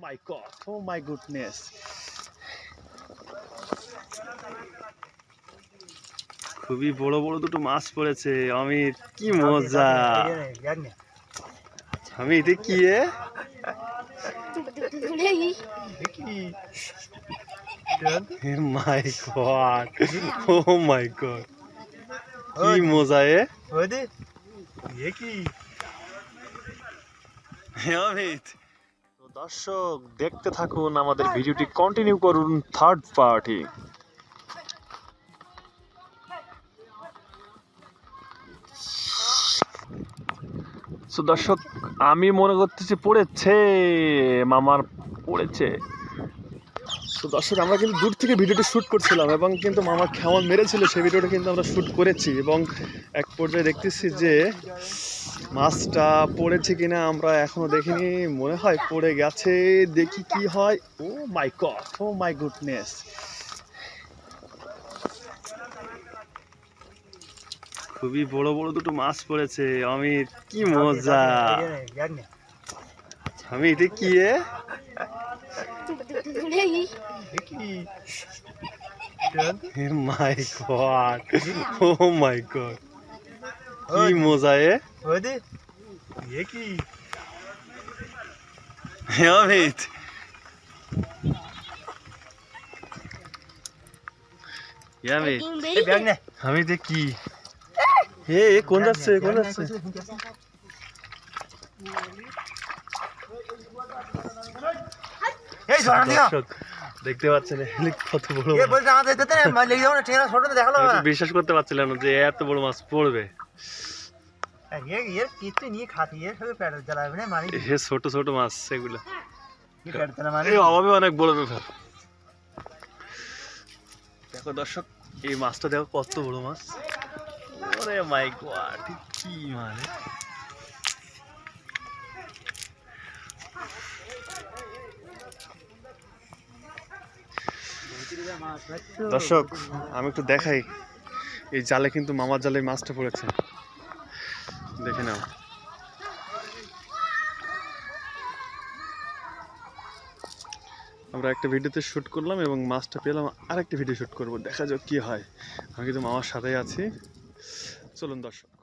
My god O my goodness খুবই বড় বড় দুটো মাছ পড়েছে অমিত কি মজা। আমি এটা কি এ মাই গড ও মাই গড কি মজা এ। অমিত দর্শক, দেখতে থাকুন আমাদের ভিডিওটি। কন্টিনিউ করুন থার্ড পার্টি দর্শক, আমি মনে করতেছি পড়েছে, মামার পড়েছে। তো দর্শক আমরা কিন্তু দূর থেকে ভিডিওটি শ্যুট করছিলাম এবং কিন্তু মামা কেমন মেরেছিল সেই ভিডিওটা কিন্তু আমরা শ্যুট করেছি এবং এক পর্যায়ে দেখতেছি যে মাছটা পড়েছে কিনা আমরা এখনও দেখিনি মনে হয় পড়ে গেছে দেখি কি হয়। ও মাই গড ও মাই গুডনেস খুবই বড় বড় দুটো মাছ পড়েছে অমিত কি মজা। আমি এটা কি মাই গড ও মাই গড কি মজা এ অমিত ইয়া অমিত আমি কি হে এ কোন যাচ্ছে কোন যাচ্ছে দর্শক দেখতে পাচ্ছেন কত বড় বিশ্বাস করতে পারছিলাম না যে এত বড় মাছ পড়বে। ছোট ছোট মাছ সেগুলো। অভাবে অনেক বড় ব্যাপার। দেখো দর্শক এই মাছটা দেখো কত বড় মাছ। ওরে মাই গড কি মানে দর্শক, আমি একটু দেখাই। এই জালে কিন্তু মামার জালে মাছটা পড়েছে। দেখে নাও। আমরা একটা ভিডিওতে শ্যুট করলাম এবং মাছটা পেলাম, আরেকটা ভিডিও শ্যুট করব। দেখা যাক কি হয়। আমি কিন্তু মামার সাথেই আছি। চলুন দর্শক।